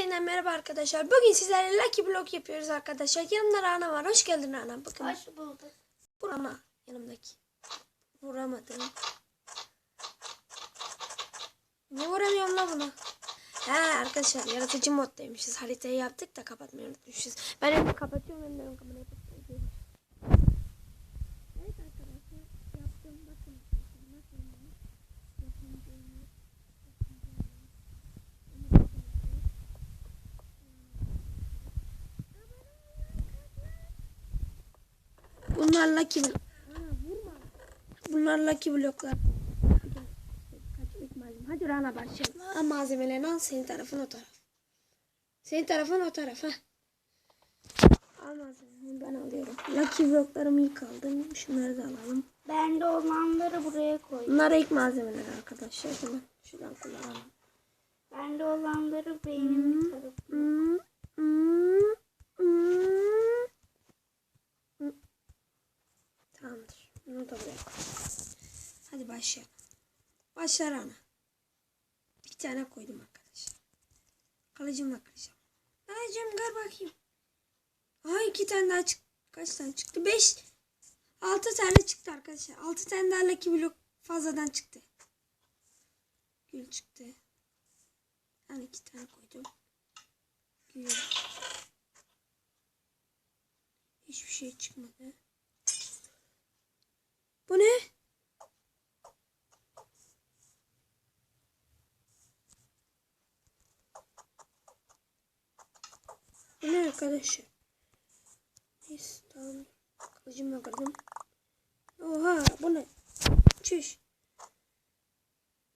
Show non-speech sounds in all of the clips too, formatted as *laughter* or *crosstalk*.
yeniden merhaba arkadaşlar. Bugün sizlerle Lucky Block yapıyoruz arkadaşlar. Yanımda Rana var. Hoş geldin Rana. Bakın Hoş bulduk. bu Rana yanımdaki. Vuramadım. Niye vuramıyorum la bunu? He arkadaşlar yaratıcı moddaymışız. Haritayı yaptık da kapatmayı unutmuşuz. Ben hem kapatıyorum hem de kamerayı kapatıyorum. Evet arkadaşlar yaptım. Bakın nasıl olmuş. Yapımcıyım. Bunlar lucky block. Bunlar lucky bloklar. Hadi Rana başlayalım. Al malzemelerini al. Senin tarafın o taraf. Senin tarafın o taraf. Ha. Al malzemelerini ben alıyorum. Lucky bloklarımı ilk aldım. Şunları da alalım. Bende olanları buraya koy. Bunlar ilk malzemeler arkadaşlar. Hemen şuradan kullanalım. Bende olanları benim tarafım. Hmm, hmm, hmm. Hmm. Tamamdır. Bunu da buraya. Hadi başlayalım. Başlar ana. Bir tane koydum arkadaşlar. Kalıcımla kıracağım. Kalıcım gel bakayım. Aha iki tane daha çıktı. Kaç tane çıktı? Beş. Altı tane çıktı arkadaşlar. Altı tane daha Lucky Block fazladan çıktı. Gül çıktı. Ben iki tane koydum. Gül. Hiçbir şey çıkmadı. Bu ne? Bu ne arkadaşlar? Neyse tamam. Kılıcımla kırdım. Oha bu ne? Çüş.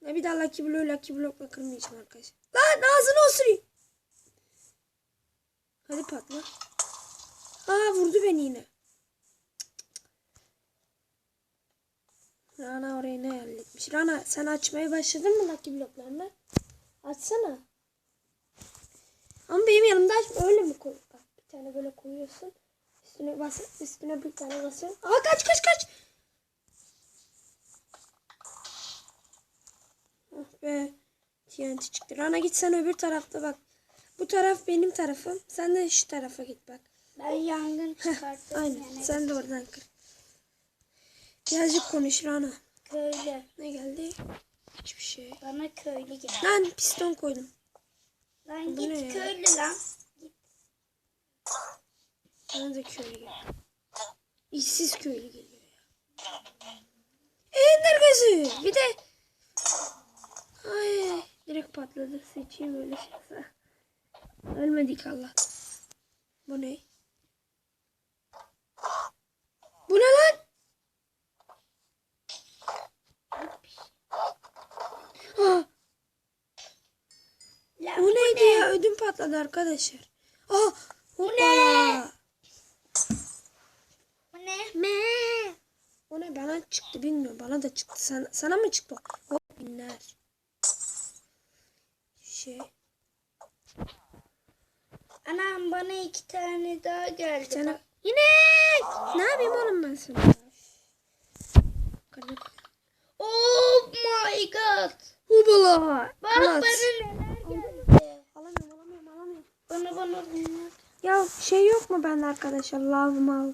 Ne bir daha Lucky Blue Lucky Block'la kırmayacağım arkadaşlar. Lan ağzını osurayım. Hadi patla. Aa vurdu beni yine. Rana orayı ne halletmiş? Rana sen açmaya başladın mı Lucky Block'larını? Açsana. Ama benim yanımda açma. Öyle mi koy? Bak bir tane böyle koyuyorsun. Üstüne bas, üstüne bir tane basıyorsun. Aa kaç kaç kaç. Oh be. TNT çıktı. Rana git sen öbür tarafta bak. Bu taraf benim tarafım. Sen de şu tarafa git bak. Ben yangın çıkarttım. Aynen. yani. Sen de oradan kır. Birazcık konuş Rana. Köylü. Ne geldi? Hiçbir şey. Bana köylü gel. Lan piston koydum. Lan Bu git ya? köylü lan. Bana da köylü geliyor. İşsiz köylü geliyor ya. Ender gözü. Bir de Ay direkt patladı. Seçeyim öyle şeyse. Ölmedik Allah. Bu ne? Bu ne lan? Ah, Lan bu neydi ya? Ödüm patladı arkadaşlar. Ah, bu ne? Bu ne? Me. O ne bana çıktı bilmiyorum. Bana da çıktı. Sana, sana mı çıktı? o? Binler. Şey. Anam bana iki tane daha geldi. Sana... Bak, İnek. Ne yapayım oğlum ben sana? Oh my god. Hubala. Bak bana neler geldi. Alamıyorum alamıyorum alamıyorum. Bana bana bunlar. Ya şey yok mu bende arkadaşlar? Lav mal.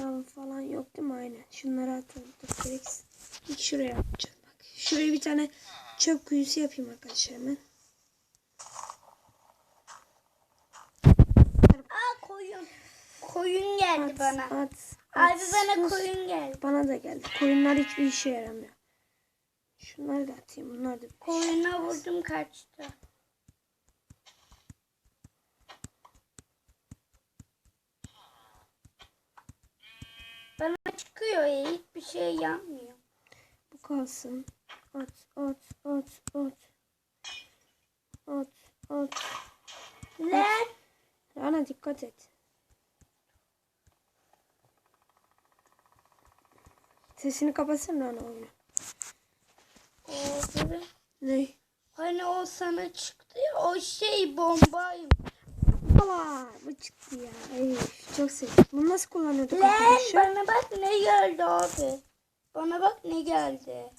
Lav falan yok değil mi? Aynen. Şunları atalım. Dur gereksiz. İlk şuraya yapacağım. Bak. Şuraya bir tane çöp kuyusu yapayım arkadaşlar hemen. Aa koyun. Koyun geldi bana. At. Abi at, bana koyun geldi. Bana da geldi. Koyunlar hiçbir işe yaramıyor. Şunları da atayım. Bunlar da Koyuna vurdum kaçtı. Bana çıkıyor ya hiçbir şey yanmıyor. bu kalsın. At, at, at, at. At, at. Lan Rana dikkat et. Sesini kapatsın Rana oyunu. Oldu. Ne? Hani o sana çıktı ya o şey bombayım. Aa, bu çıktı ya. Ey, çok sevdim. Bunu nasıl kullanıyorduk Lan arkadaşlar? bana bak ne geldi abi. Bana bak ne geldi.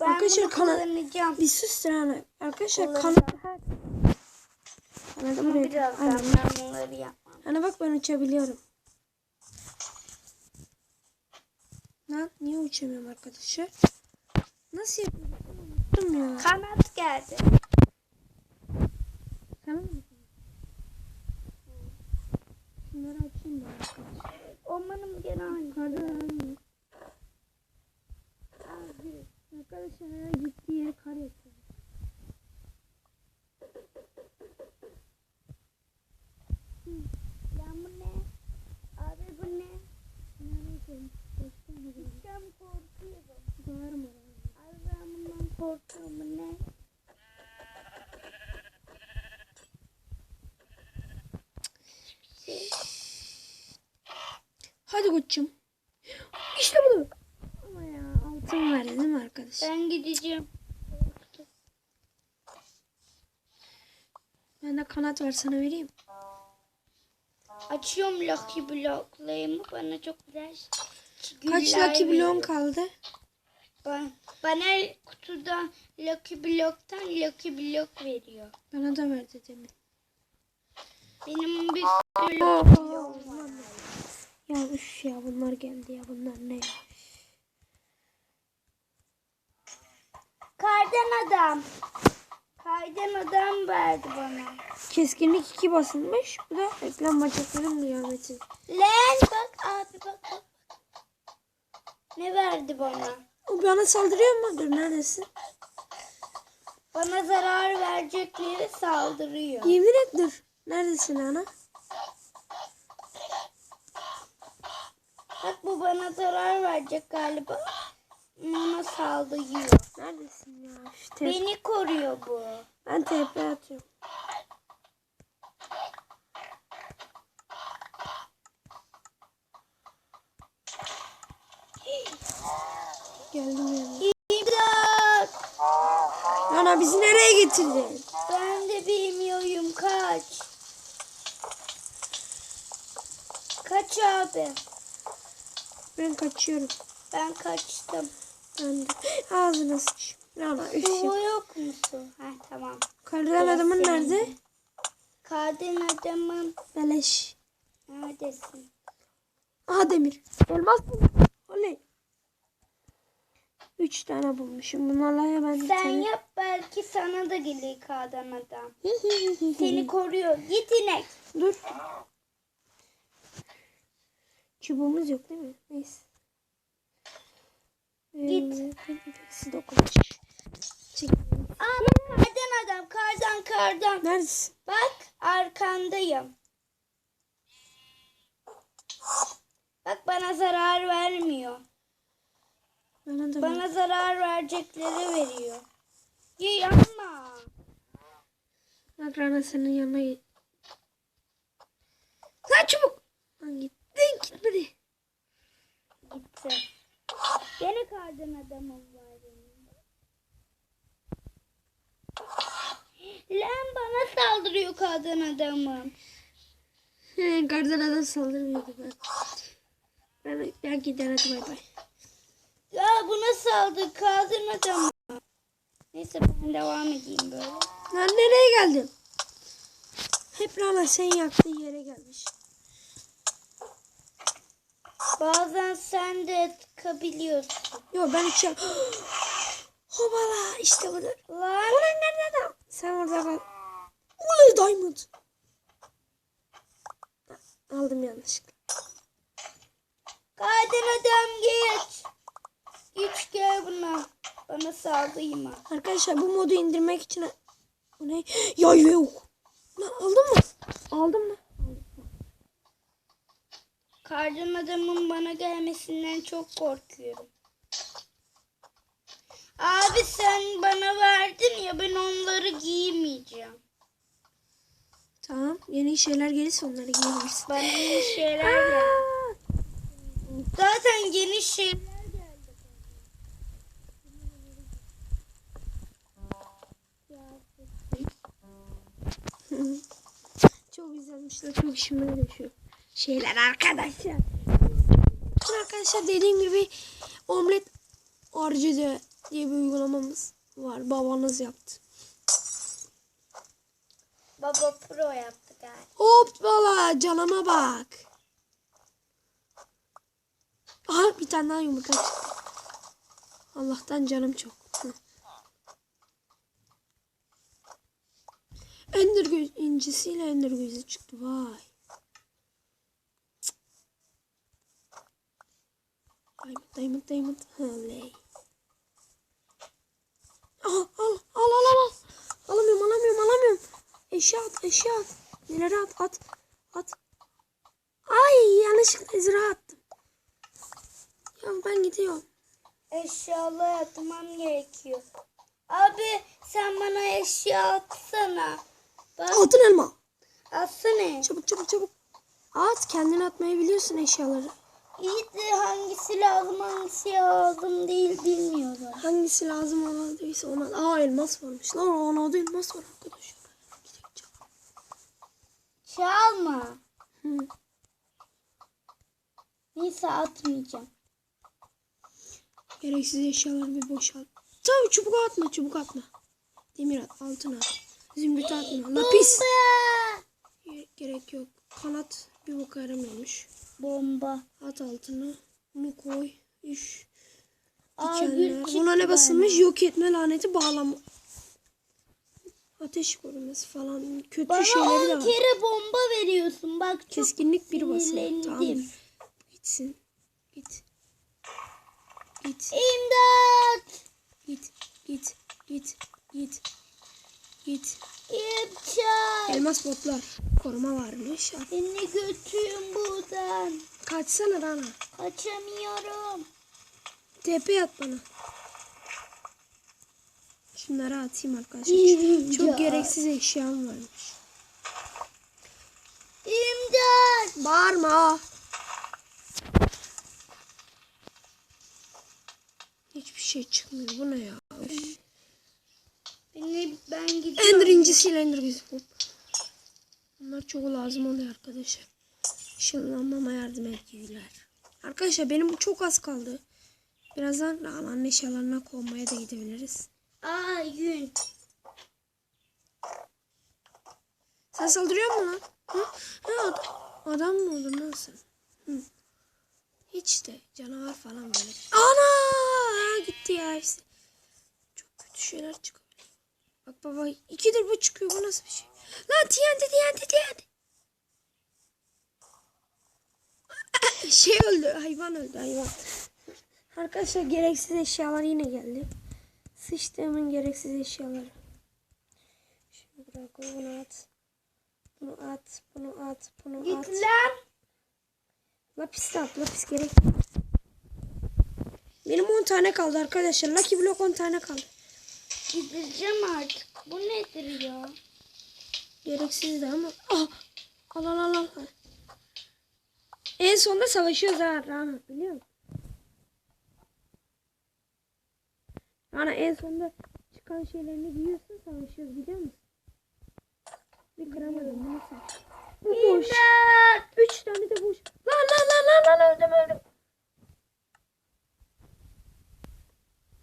Ben Arkadaşlar bunu kana- kullanacağım. Bir sus Rana. Arkadaşlar kanal Kanadı Ama buraya. birazdan ben bunları yapmam. Ana bak ben uçabiliyorum. Lan niye uçamıyorum arkadaşlar? Nasıl yapıyorum? Unuttum ya. Kanat geldi. Tamam mı? Şunları açayım ben. Ormanım gene aynı. Yukarıda aynı. Arkadaşlar her gittiği yere kar yapıyor. Lan bu ne? Abi bu ne? Nerede? Başka mı gördün? Ben korkuyorum. Bağırma. Abi ben. Bu ne? Hadi koçum. İşte bu. Ama ya altın var değil mi arkadaş? Ben gideceğim. Bende kanat var sana vereyim. Açıyorum Lucky Block'larımı. Bana çok güzel Kaç lucky bloğun kaldı? Ben, bana kutuda Lucky Block'tan Lucky Block veriyor. Bana da verdi demin. Benim bir sürü Lucky Block'um var. Ya üf ya bunlar geldi ya bunlar ne ya? Kardan adam. Kardan adam verdi bana. Keskinlik 2 basılmış. Bu da ekran bacakların kıyameti. Lan bak abi bak bak. Ne verdi bana? O bana saldırıyor mu? Dur neredesin? Bana zarar verecekleri saldırıyor. Yemin et dur. Neredesin ana? Bak bu bana zarar verecek galiba. Ona saldırıyor. Neredesin ya? İşte Beni koruyor bu. ben TP atıyorum. Geldim yanına. İmdat! Ana bizi nereye getirdin? Ben de bilmiyorum kaç. Kaç abi? Ben kaçıyorum. Ben kaçtım. Ben de. Ağzına sıç. Ana üf Su yok musun? Ha tamam. Kardan adamın nerede? Kadın adamın Beleş. neredesin? Aha demir. Elmas buldum. Üç tane bulmuşum. Bunlarla ben bir Sen tane. yap belki sana da gelir kadın adam. *laughs* Seni koruyor. Git inek. Dur. Çubuğumuz yok değil mi? Neyse. Git. Ee, Siz dokunmuş. Çek. Aa bak kardan adam. Kardan kardan. Neredesin? Bak arkandayım. Bak bana zarar vermiyor. Bana da Bana zarar verecekleri veriyor. Ya yapma. Bak Rana senin yanına git. Lan çubuk. Lan gittin gitmedi. Gitti. Gene kardan adamım var benim. Lan bana saldırıyor kardan adamım. He, Kardan adam saldırmıyordu ben. Ben, ben gider hadi bay bay. Ya buna saldır kardan adamı. Neyse ben devam edeyim böyle. Lan nereye geldin? Hep Rana sen yaktığın yere gelmiş. Bazen sen de tıkabiliyorsun. Yo ben uçuyorum. *gasps* Hobala işte budur. Lan Ulan nerede adam? Sen orada kal. Ulan diamond. Aldım yanlışlıkla. kardan adam geç. Geç gel buna. Bana saldırma. Arkadaşlar bu modu indirmek için bu ne? Ya yok. Lan aldın mı? Aldın mı? Kardan adamın bana gelmesinden çok korkuyorum. Abi sen bana verdin ya ben onları giymeyeceğim. Tamam. Yeni şeyler gelirse onları giyebilirsin. Bana yeni şeyler geldi. Zaten yeni şeyler *laughs* Çok güzelmişler. Çok işime şu şeyler arkadaşlar. Arkadaşlar dediğim gibi omlet harcı diye bir uygulamamız var. Babanız yaptı. Baba pro yaptı galiba. Hoppala canıma bak. Aha bir tane daha yumurta çıktı. Allah'tan canım çok. Hı. Ender göz incisiyle ender gözü çıktı. Vay. Diamond, diamond, diamond. Oley. Al, al, al, al, al. Alamıyorum, alamıyorum, alamıyorum. Eşya at, eşya at. Neleri at, at, at. Ay, yanlışlıkla ezra attım. Ya ben gidiyorum. Eşyalar atmam gerekiyor. Abi sen bana eşya atsana. Bak Altın elma. atsana. Çabuk, çabuk, çabuk. At, kendini atmayı biliyorsun eşyaları. İyi de hangisi lazım hangisi lazım değil bilmiyorum. Hangisi lazım oladıysa ona. Aa elmas varmış. Lan ona da elmas var arkadaşlar. Çalma. Hı. Neyse atmayacağım. Gereksiz eşyaları bir boşalt. Tabii çubuk atma, çubuk atma. Demir at, altın at. Zümrüt atma. Lapis. Bomba. Gerek yok. Kanat bir boka yaramıyormuş. Bomba. At altını. Bunu koy. Üş. Dikenler. Buna ne bana. basılmış? Yok etme laneti bağlama. Ateş koruması falan. Kötü Bana şeyleri de 10 var. kere bomba veriyorsun. Bak çok Keskinlik bir sinirlendim. Tamam. Gitsin. Git. Git. İmdat. Git. Git. Git. Git. Git. İmdat. Elmas botlar. Koruma varmış. Beni götürün buradan. Kaçsana Rana. Kaçamıyorum. TP at bana. Şunları atayım arkadaşlar. İmdat. Çok gereksiz eşyam varmış. İmdat. Bağırma. Hiçbir şey çıkmıyor. Bu ne ya? Üf. Beni ben gidiyorum. Ender incisiyle Ender gözü. Bunlar çok lazım oluyor arkadaşlar. Işınlanmama yardım ediyorlar. Arkadaşlar benim çok az kaldı. Birazdan Rana'nın eşyalarına konmaya da gidebiliriz. Aa gün. Sen saldırıyor musun lan? Hı? Hı, adam, adam mı oldun lan sen? Hı. Hiç de canavar falan böyle. Ana! Gitti ya hepsi. Çok kötü şeyler çıkıyor. Bak baba ikidir bu çıkıyor. Bu nasıl bir şey? Lan TNT TNT TNT. Şey öldü. Hayvan öldü hayvan. Arkadaşlar gereksiz eşyalar yine geldi. Sıçtığımın gereksiz eşyaları. Şimdi bırak bunu at. Bunu at, bunu at, bunu Git at. lan. Lapis de at, lapis gerek. Benim 10 tane kaldı arkadaşlar. Lucky Block 10 tane kaldı. Gideceğim artık. Bu nedir ya? Gereksizdi ama. Ah! Al al al al. En sonunda savaşıyoruz ha Rana biliyor musun? Rana en sonunda çıkan şeylerini giyiyorsun savaşıyoruz biliyor musun? Bir kıramadım neyse. Bu boş. Üç tane de boş. Lan lan lan lan lan öldüm öldüm.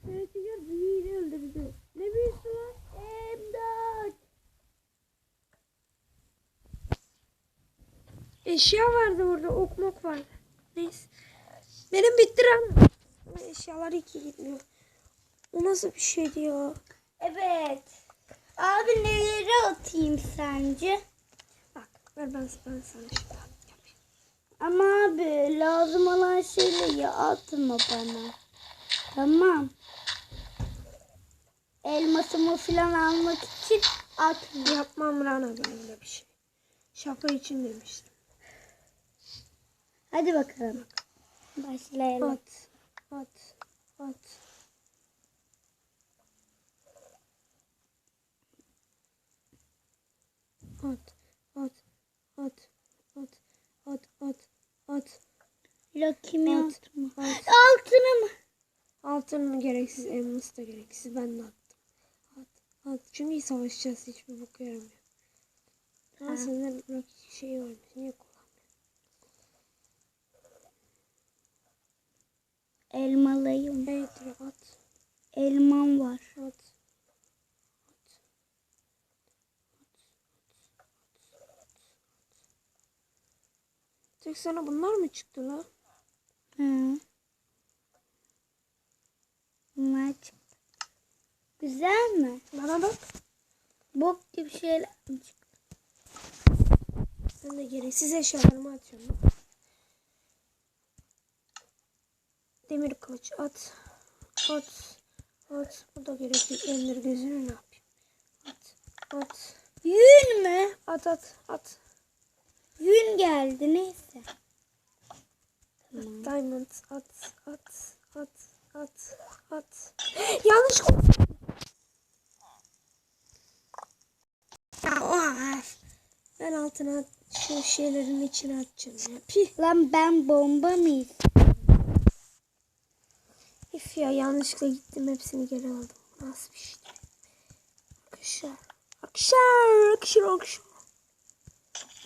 Yöneticiler büyüyle öldürdü. Eşya vardı orada ok mok vardı. Neyse. Benim bitti Eşyalar iki gitmiyor. O nasıl bir şeydi ya? Evet. Abi neleri atayım sence? Bak ver ben, ben sana yapayım. Ama abi lazım olan şeyleri atma bana. Tamam. Elmasımı falan almak için atma. Yapmam Rana ben öyle bir şey. Şaka için demiştim. Hadi bakalım. Başlayalım. At. At. At. At. At. At. At. At. At. At. Lucky'mi At. At. Altınım. Altın gereksiz, elmas da gereksiz. Ben de. At. Çünkü savaşacağız hiçbir bok yaramıyor. Ama sanırım rakip şey varmış. Niye kullanmıyor? Elmalıyım. Evet at. Elmam var. At. Tek sana bunlar mı çıktı lan? Hı. Bunlar çıktı. Güzel mi? Bana bak. Bok gibi şeyler? Ben de gereksiz eşyalarımı atıyorum. Demir kılıç at. At. At. Bu da gerekli. Ender gözünü ne yapayım? At. At. Yün mü? At at. At. Yün geldi neyse. Tamam. Diamond. At. At. At. At. At. *gasps* Yanlış Ya oha. Ben altına şu şeylerin içine atacağım ya. Pih. Lan ben bomba mıyız? Üf ya yanlışlıkla gittim hepsini geri aldım. Nasıl bir şey? Akışar. Akışar. Akışar akışar.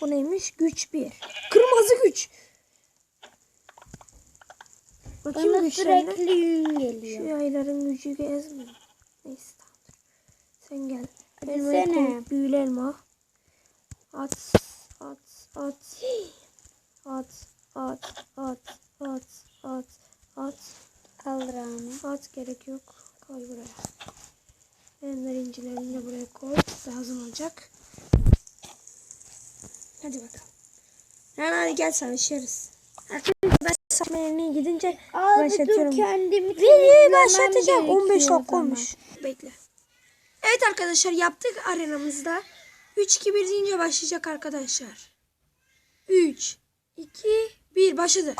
Bu neymiş? Güç bir. Kırmızı güç. Bakayım Bana güçlerine. sürekli yün Şu geliyor. yayların gücü gezmiyor. Neyse tamam. Sen gel. Koy. Büyülü elma. At. At. At. At. At. At. At. At. At. Kaldır anne. At gerek yok. Koy buraya. Ender incilerini de buraya koy. Lazım olacak. Hadi bakalım. Yani hadi gel savaşırız. Arkadaşlar ben satmaya gidince Abi dur başlatıyorum. kendimi Videoyu başlatacağım. 15 gerekiyor o dakika olmuş. Bekle. Evet arkadaşlar yaptık arenamızda. 3 2 1 deyince başlayacak arkadaşlar. 3 2 1 başladı.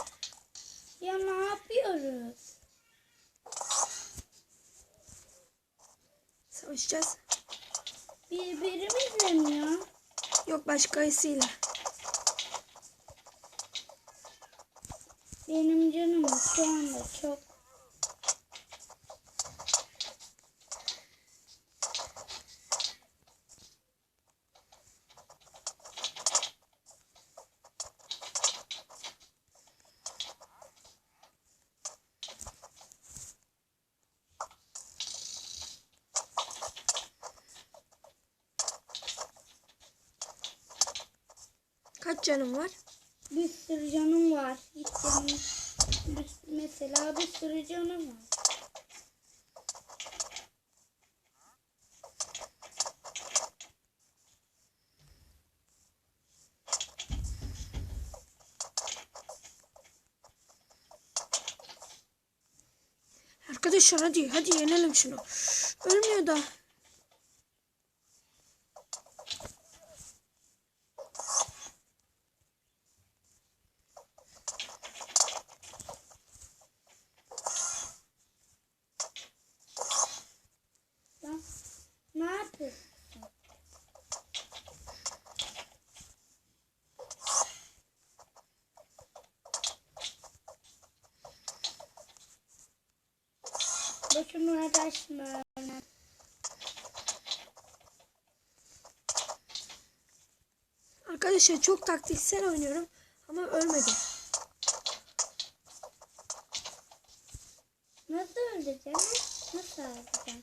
Ya ne yapıyoruz? Savaşacağız. Birbirimizle mi ya? Yok başkasıyla. Benim canım şu anda çok. Canım var? Bir sürü canım var. Hiç canım. bir- mesela bir sürü canım var. Arkadaşlar hadi hadi yenelim şunu. Ölmüyor da. Lan ne yapıyorsun? Boşuna uğraşma. Arkadaşlar çok taktiksel oynuyorum ama ölmedi. Nasıl öldüreceğim? Nasıl öldüreceğim?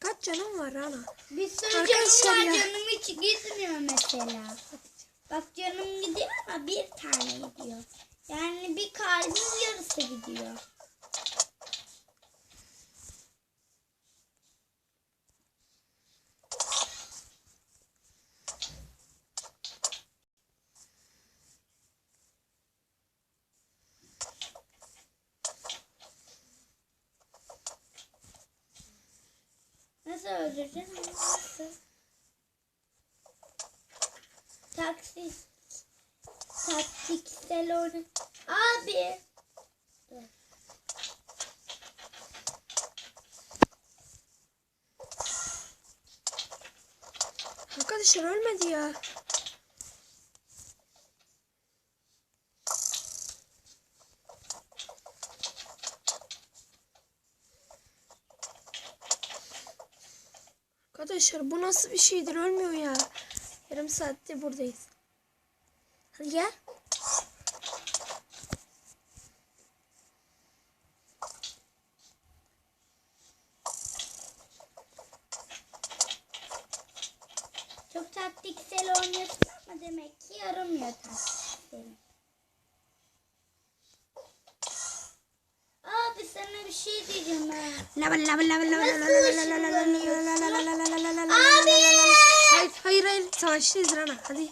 Kaç canım var ana? Bir sürü Arkadaşlar canım var. ya. Canım hiç gitmiyor mesela. Bak canım gidiyor ama bir tane gidiyor. Yani bir kalbin yarısı gidiyor. öldüreceğiz ama nasıl? Taksis. Arkadaşlar bu nasıl bir şeydir ölmüyor ya. Yarım saattir buradayız. Hadi gel. Çok taktiksel oynuyorsun ama demek ki yaramıyor taktik. gidelim. Abi sana bir şey diyeceğim ben. Lava lava lava lava lava başlayız Rana hadi.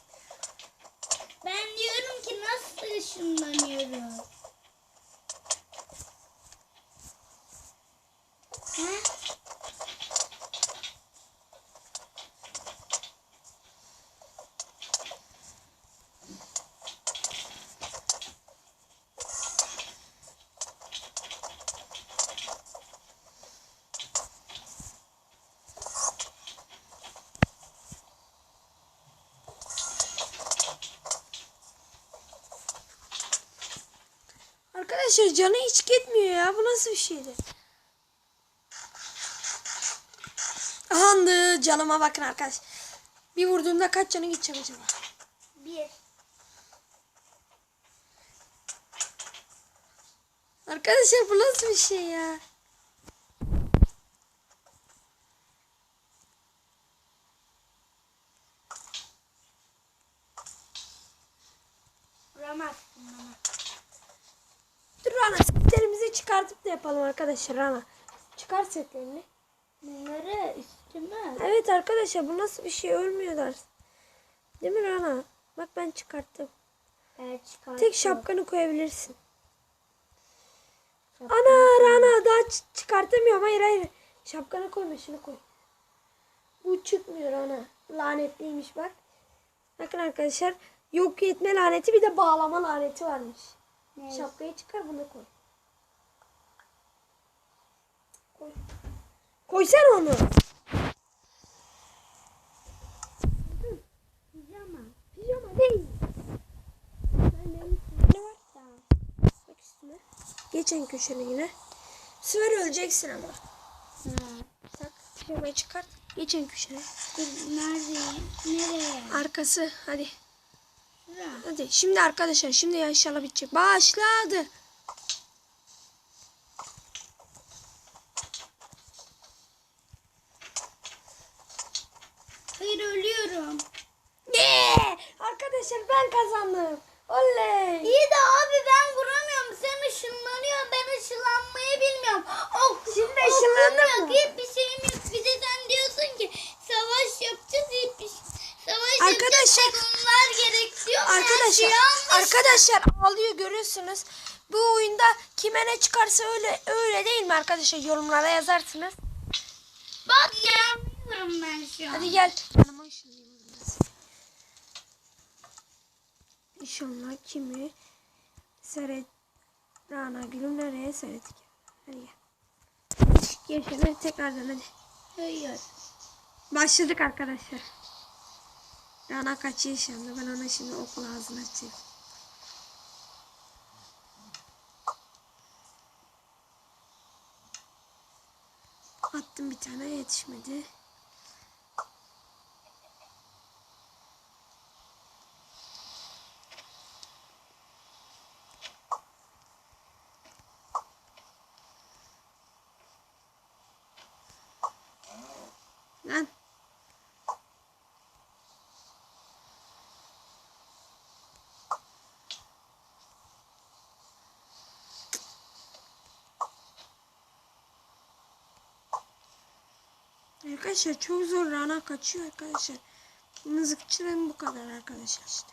Arkadaşlar canı hiç gitmiyor ya bu nasıl bir şeydi? Ahandı canıma bakın arkadaş. Bir vurduğumda kaç canı gidecek acaba? Bir. Arkadaşlar bu nasıl bir şey ya? Vuramazsın bana. Rana setlerimizi çıkartıp da yapalım arkadaşlar Rana. Çıkar setlerini. Bunları üstüme. Evet arkadaşlar bu nasıl bir şey ölmüyorlar. Değil mi Rana? Bak ben çıkarttım. Ben çıkarttım. Tek şapkanı koyabilirsin. Ana Rana daha çıkartamıyorum. Hayır hayır. Şapkanı koyma şunu koy. Bu çıkmıyor Rana. Lanetliymiş bak. Bakın arkadaşlar. Yok etme laneti bir de bağlama laneti varmış. Ne? Şapkayı çıkar bunu koy. Koy. Koysana onu. Pijama. Pijama değil. Ne var? Tamam. Bak üstüne. Geçen köşene yine. Sefer öleceksin ama. Ha. Tak pijamayı çıkart. Geçen köşene. Dur, Neredeyim? Nereye? Arkası hadi. Hadi şimdi arkadaşlar şimdi inşallah bitecek. Başladı. Hayır ölüyorum. Yeah! Arkadaşlar ben kazandım. Oley. İyi de abi ben vuramıyorum. Sen ışınlanıyorsun. Ben ışınlanmayı bilmiyorum. Ok, Şimdi okum ışınlandın yok, mı? Hiçbir şeyim yok. Bir de sen diyorsun ki savaş yapacağız. Hiçbir şey. Savaş Arkadaşlar- yapacağız. Bunlar gerekiyor. Her Arkadaşlar, şey yanlış. arkadaşlar ağlıyor görüyorsunuz. Bu oyunda kime ne çıkarsa öyle öyle değil mi arkadaşlar? Yorumlara yazarsınız. Bak yanmıyorum ben şu an. Hadi gel. Yanıma ışınlayayım biraz. İnşallah kimi Seret Rana Gül'üm nereye Seret'ik. Hadi gel. Yaşarı tekrardan hadi. Hayır. Başladık arkadaşlar. Rana kaç yaşında? Ben ona şimdi okul ağzını açayım. Attım bir tane yetişmedi. Lan. Arkadaşlar çok zor Rana kaçıyor arkadaşlar. Mızıkçılığın bu kadar arkadaşlar işte.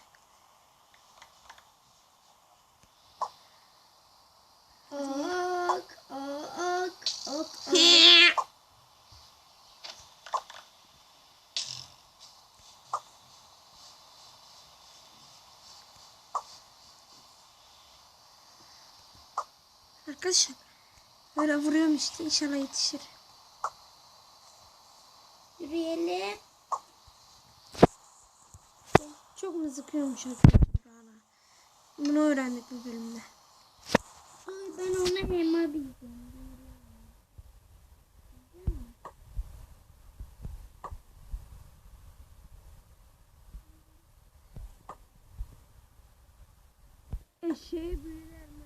Ok, ok, ok, ok. Arkadaşlar böyle vuruyorum işte inşallah yetişir. Mızıkıyormuş arkadaşlar Rana. Bunu öğrendik bu bölümde. Ay ben ona elma bildim. Eşeğe büyüler mi?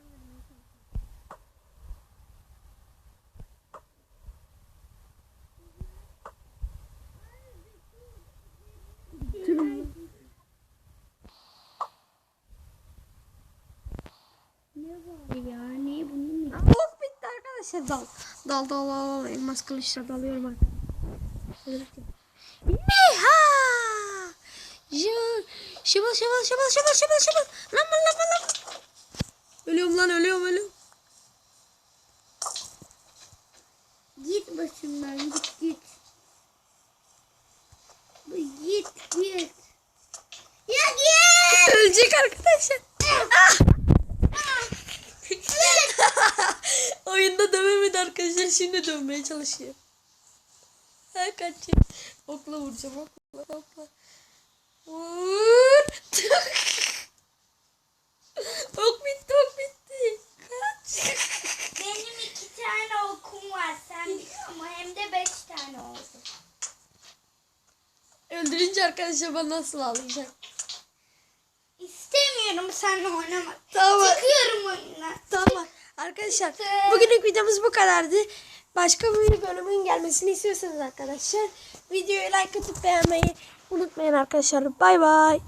Arkadaşlar dal. Dal dal dal. Elmas kılıçla dalıyorum arkadaşlar. Neha! Şıbıl şıbıl şıbıl şıbıl şıbıl şıbıl. Lan lan lan, lan. Ölüyorum lan ölüyorum ölüyorum. Git başımdan git git. Git git. Ya git. Ölecek arkadaşlar. Ah! Oyunda dövemedi arkadaşlar. Şimdi dövmeye çalışıyor. Ha kaçıyor. Okla vuracağım okla okla. Vur. *laughs* ok bitti ok bitti. Kaç. Benim iki tane okum var sen biliyor musun? Hem de beş tane oldu. Öldürünce arkadaşlar bana nasıl ağlayacak? İstemiyorum seninle oynamak. Tamam. Çıkıyorum oyundan. Tamam. Arkadaşlar bugünlük videomuz bu kadardı. Başka bir bölümün gelmesini istiyorsanız arkadaşlar videoyu like atıp beğenmeyi unutmayın arkadaşlar. Bay bay.